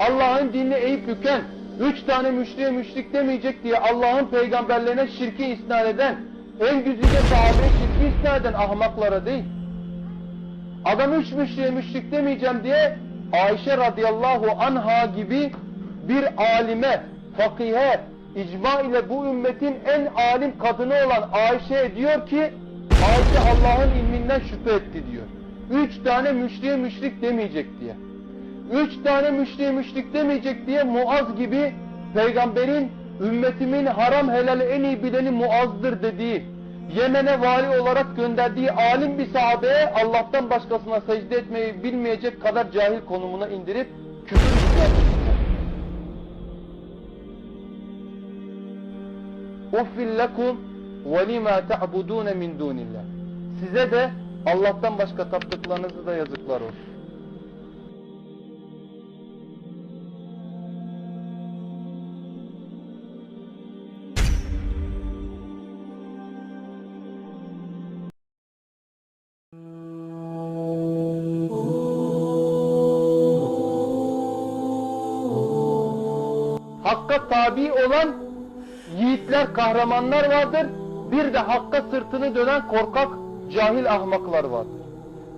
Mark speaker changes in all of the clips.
Speaker 1: Allah'ın dinini eğip büken, üç tane müşriye müşrik demeyecek diye Allah'ın peygamberlerine şirki isnat eden, en güzide sahabeye şirki isnat eden ahmaklara değil. Adam üç müşriye müşrik demeyeceğim diye Ayşe radıyallahu anha gibi bir alime, fakihe, icma ile bu ümmetin en alim kadını olan Ayşe diyor ki Ayşe Allah'ın ilminden şüphe etti diyor. Üç tane müşriye müşrik demeyecek diye. Üç tane müşriye müşrik demeyecek diye Muaz gibi peygamberin ümmetimin haram helali en iyi bileni Muaz'dır dediği Yemen'e vali olarak gönderdiği alim bir sahabeye Allah'tan başkasına secde etmeyi bilmeyecek kadar cahil konumuna indirip küfür. Uffil lekum ve lima ta'budun min dunillah. Size de Allah'tan başka taptıklarınızı da yazıklar olsun. Tabi olan yiğitler, kahramanlar vardır. Bir de hakka sırtını dönen korkak, cahil ahmaklar vardır.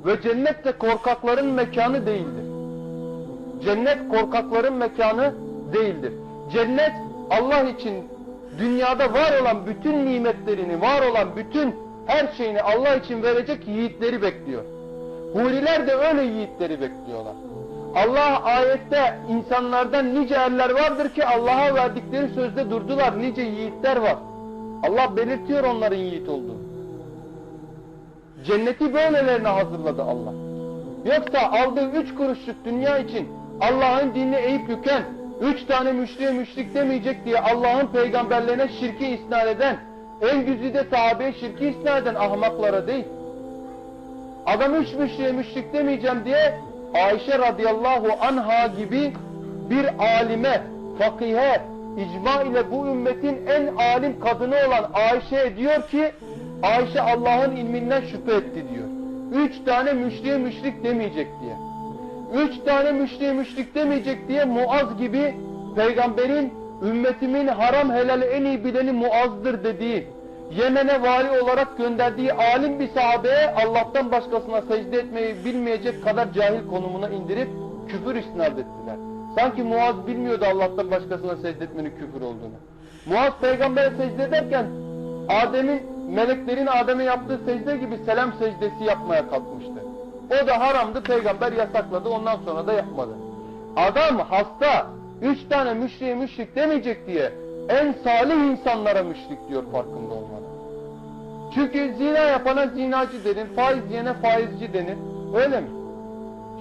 Speaker 1: Ve cennet de korkakların mekanı değildir. Cennet korkakların mekanı değildir. Cennet Allah için dünyada var olan bütün nimetlerini, var olan bütün her şeyini Allah için verecek yiğitleri bekliyor. Huriler de öyle yiğitleri bekliyorlar. Allah ayette insanlardan nice erler vardır ki Allah'a verdikleri sözde durdular. Nice yiğitler var. Allah belirtiyor onların yiğit olduğunu. Cenneti böylelerine hazırladı Allah. Yoksa aldığı üç kuruşluk dünya için Allah'ın dinini eğip büken, üç tane müşriye müşrik demeyecek diye Allah'ın peygamberlerine şirki isnat eden, en güzide sahabeye şirki isnat eden ahmaklara değil. Adam üç müşriye müşrik demeyeceğim diye Ayşe radıyallahu anha gibi bir alime, fakihe, icma ile bu ümmetin en alim kadını olan Ayşe diyor ki Ayşe Allah'ın ilminden şüphe etti diyor. Üç tane müşriye müşrik demeyecek diye. Üç tane müşriye müşrik demeyecek diye Muaz gibi peygamberin ümmetimin haram helali en iyi bileni Muaz'dır dediği Yemen'e vali olarak gönderdiği alim bir sahabeye Allah'tan başkasına secde etmeyi bilmeyecek kadar cahil konumuna indirip küfür isnat ettiler. Sanki Muaz bilmiyordu Allah'tan başkasına secde etmenin küfür olduğunu. Muaz peygambere secde ederken Adem'in, meleklerin Adem'e yaptığı secde gibi selam secdesi yapmaya kalkmıştı. O da haramdı, peygamber yasakladı, ondan sonra da yapmadı. Adam hasta, üç tane müşriye müşrik demeyecek diye en salih insanlara müşrik diyor farkında olmadan. Çünkü zina yapana zinacı denir, faiz yiyene faizci denir. Öyle mi?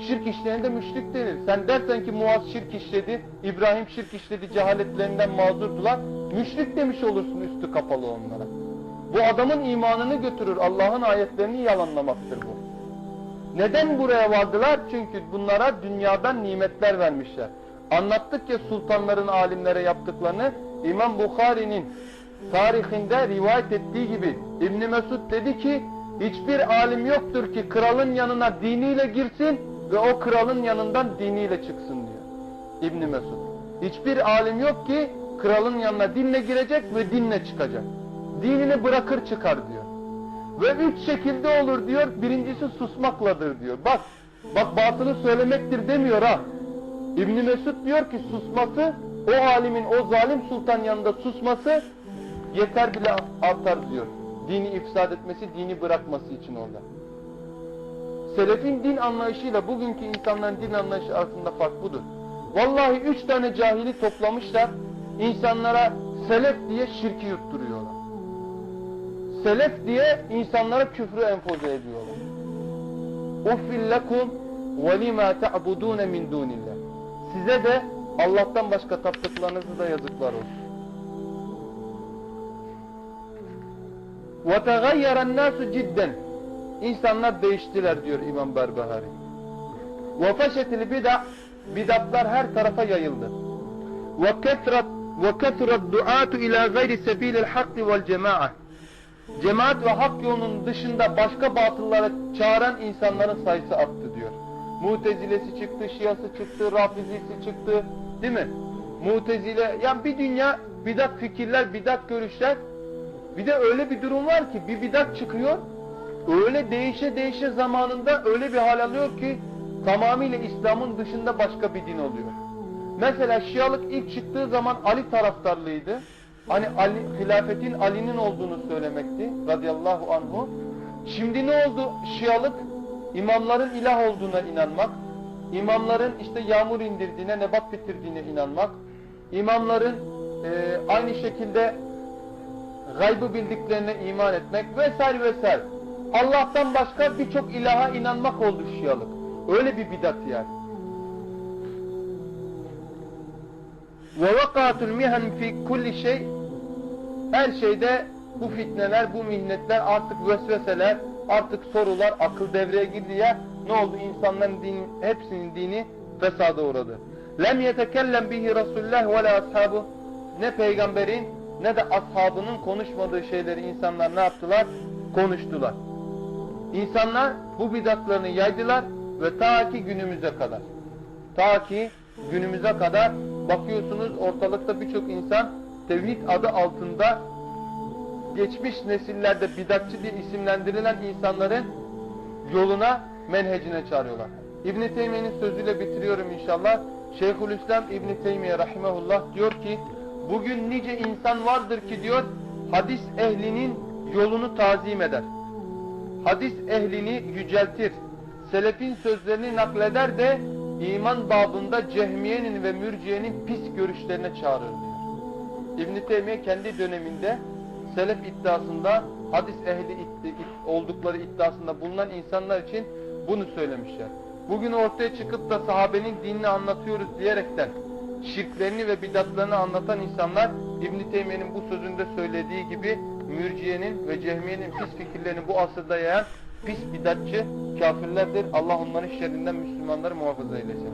Speaker 1: Şirk işleyene de müşrik denir. Sen dersen ki Muaz şirk işledi, İbrahim şirk işledi, cehaletlerinden mazurdular. Müşrik demiş olursun üstü kapalı onlara. Bu adamın imanını götürür, Allah'ın ayetlerini yalanlamaktır bu. Neden buraya vardılar? Çünkü bunlara dünyadan nimetler vermişler. Anlattık ya sultanların alimlere yaptıklarını. İmam Bukhari'nin tarihinde rivayet ettiği gibi İbn Mesud dedi ki hiçbir alim yoktur ki kralın yanına diniyle girsin ve o kralın yanından diniyle çıksın diyor. İbn Mesud. Hiçbir alim yok ki kralın yanına dinle girecek ve dinle çıkacak. Dinini bırakır çıkar diyor. Ve üç şekilde olur diyor. Birincisi susmakladır diyor. Bak, bak batılı söylemektir demiyor ha. İbn Mesud diyor ki susması, o alimin o zalim sultan yanında susması yeter bile artar diyor. Dini ifsad etmesi, dini bırakması için orada. Selefin din anlayışıyla bugünkü insanların din anlayışı arasında fark budur. Vallahi üç tane cahili toplamışlar, insanlara selef diye şirki yutturuyorlar. Selef diye insanlara küfrü empoze ediyorlar. Lekum ve lima ta'budun min dunillah. Size de Allah'tan başka taptıklarınızı da yazıklar olsun. وَتَغَيَّرَ النَّاسُ cidden. İnsanlar değiştiler diyor İmam Berbahari. وَفَشَتِ الْبِدَعْ Bidatlar her tarafa yayıldı. وَكَثْرَتْ وَكَثْرَ الدُّعَاتُ اِلَى غَيْرِ سَب۪يلِ الْحَقِّ وَالْجَمَاعَةِ Cemaat ve hak yolunun dışında başka batıllara çağıran insanların sayısı arttı diyor. Mutezilesi çıktı, Şiası çıktı, Rafizisi çıktı. Değil mi? Mutezile, yani bir dünya bidat fikirler, bidat görüşler. bir de öyle bir durum var ki bir bidat çıkıyor. Öyle değişe değişe zamanında öyle bir hal alıyor ki tamamıyla İslam'ın dışında başka bir din oluyor. Mesela Şialık ilk çıktığı zaman Ali taraftarlıydı. Hani Ali, hilafetin Ali'nin olduğunu söylemekti radıyallahu anhu. Şimdi ne oldu Şialık? İmamların ilah olduğuna inanmak, imamların işte yağmur indirdiğine, nebat bitirdiğine inanmak, imamların e, aynı şekilde gaybı bildiklerine iman etmek vesaire vesaire. Allah'tan başka birçok ilaha inanmak oldu Şialık. Öyle bir bidat yani. Vakatul mihan fi kulli şey her şeyde bu fitneler, bu mihnetler, artık vesveseler, artık sorular, akıl devreye girdi ya ne oldu? İnsanların dini, hepsinin dini fesada uğradı. Yetekellem bihi Resulullah ve la ashabu ne peygamberin ne de ashabının konuşmadığı şeyleri insanlar ne yaptılar? Konuştular. İnsanlar bu bidatlarını yaydılar ve ta ki günümüze kadar. Ta ki günümüze kadar bakıyorsunuz ortalıkta birçok insan tevhid adı altında geçmiş nesillerde bidatçı diye isimlendirilen insanların yoluna, menhecine çağırıyorlar. İbn-i Teymiye'nin sözüyle bitiriyorum inşallah. Şeyhülislam İbn-i Teymiye rahimahullah diyor ki bugün nice insan vardır ki diyor hadis ehlinin yolunu tazim eder. Hadis ehlini yüceltir. Selefin sözlerini nakleder de iman babında cehmiyenin ve mürciyenin pis görüşlerine çağırır diyor. İbn-i Teymiye kendi döneminde selef iddiasında hadis ehli oldukları iddiasında bulunan insanlar için bunu söylemişler. Bugün ortaya çıkıp da sahabenin dinini anlatıyoruz diyerekten şirklerini ve bidatlarını anlatan insanlar İbn Teymiye'nin bu sözünde söylediği gibi mürciyenin ve cehmiyenin pis fikirlerini bu asırda yayan pis bidatçı kafirlerdir. Allah onların şerrinden Müslümanları muhafaza eylesin.